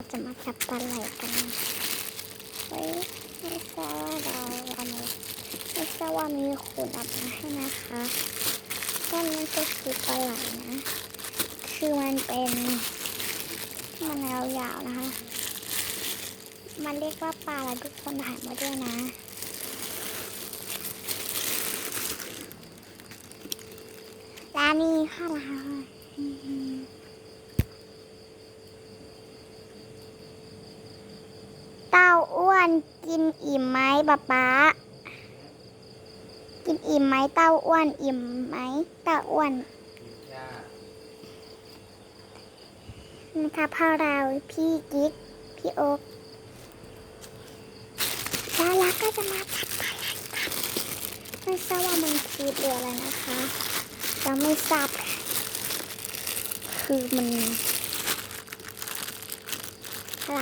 จะมาจับปลาไหลกันเฮ้ยไม่ทราบว่าเราเอามาไม่ทราบว่ามีคนเอามาให้นะคะก้อนนี้ก็คือปลาไหลนะ คือมันเป็นมันยาวๆนะคะ มันเรียกว่าปลาอะไรทุกคนถ่ายมาด้วยนะ ร้านนี้ค่ะร้านอืมเต้าอ้ วนกินอิ่มไหมป๊าป๊ากินอิ่มไหมเต้าอ้วนอิ่มไหมเต้าอ้วนนะคะพ่อเราพี่กิ๊กพี่โอ๊กแล้วเราก็จะมาจับปลาไหลกันไม่ทราบว่ามันคือเรืออะไรนะคะยังไม่ทราบค่ะคือมันอะไร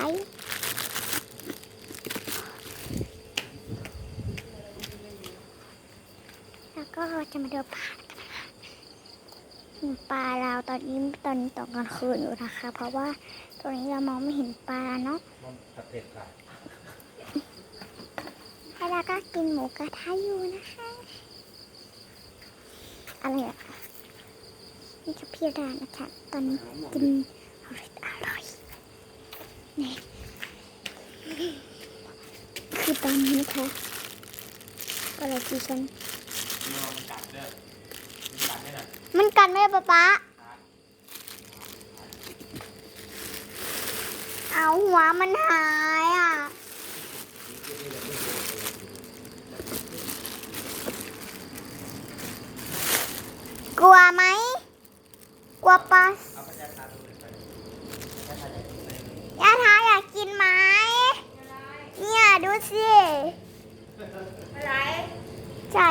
แล้วก็จะมาดูปลากันนะคะปลาเราตอนนี้ตอนนี้ตอนกลางคืนอยู่นะคะ เพราะว่าตอนนี้เรามองไม่เห็นปลาเนาะมันกระเพ็ดค่ะแล้วเราก็กินหมูกระทะอยู่นะคะอะไรอะนี่คือพี่ดานะคะตอนนี้กินอร่อยอร่อยนี่คือตอนนี้นะคะก็เลยที่ฉัน ลองกัดเด้อมันกัดได้หน่อยมันกันไหมป๊าป๊าเอาหัวมันหายอะ กลัวไหม กลัวปลาเอาไปยัดทาตรงไหนไปยัดทาไหนไหนย่าท้าอยากกินไหมเนี่ยดูสิ อะไร ใช่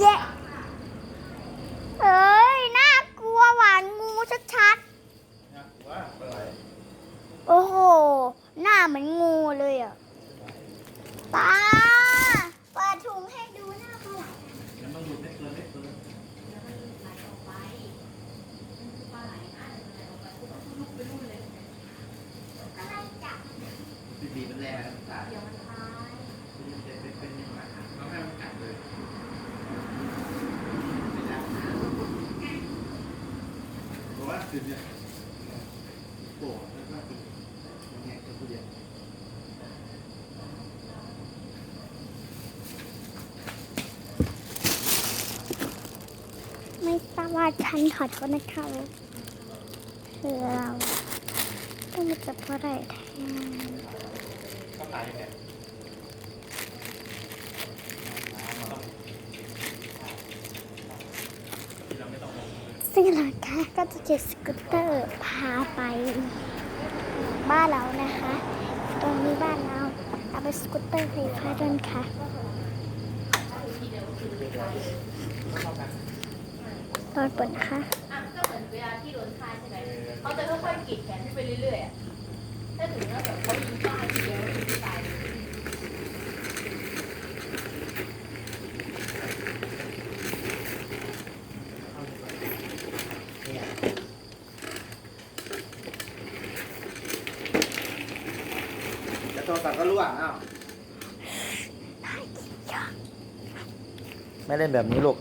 เย้เอ้ย น่ากลัวหวานงูชัด นะว่าปลาไหล ๆ โอ้โห หน้าเหมือนงูเลยอะตาเปิดถุงให้ดูหน้าปลาไหล แล้วมันหลุดไม่เกินไม่เกิน อะไรจับ นแรงมันกัดเดี๋ยวมันตายมันจะเป็นเป็นยังไงเราให้มันกัดเลยไม่ได้เพราะว่าคือเนี่ยโป่งแล้วก็คือมันแหกตัวเดียวไม่ทราบว่าฉันขอโทษนะคะคือเราต้องมาจับปลาไหลแทน ตายยังไงที่เราไม่ต้องลงมือซึ่งเราค่ะก็จะเจ็ดสกูตเตอร์พาไป บ้านเรานะคะ ตรงนี้บ้านเราเอาไปสกูตเตอร์ไฟฟ้าด้วยค่ะตอนเปิดนะคะอะก็เหมือนเวลาที่โดนฆ่าใช่ไหมเขาจะค่อยๆกรีดแขนขึ้นไปเรื่อยๆอะถ้าถึงแล้วแบบเขายิงป้าทีเดียวแล้วยิงตายเลย แล้วโทรศัพท์ก็รั่วอ้าว ไม่เล่นแบบนี้ลูก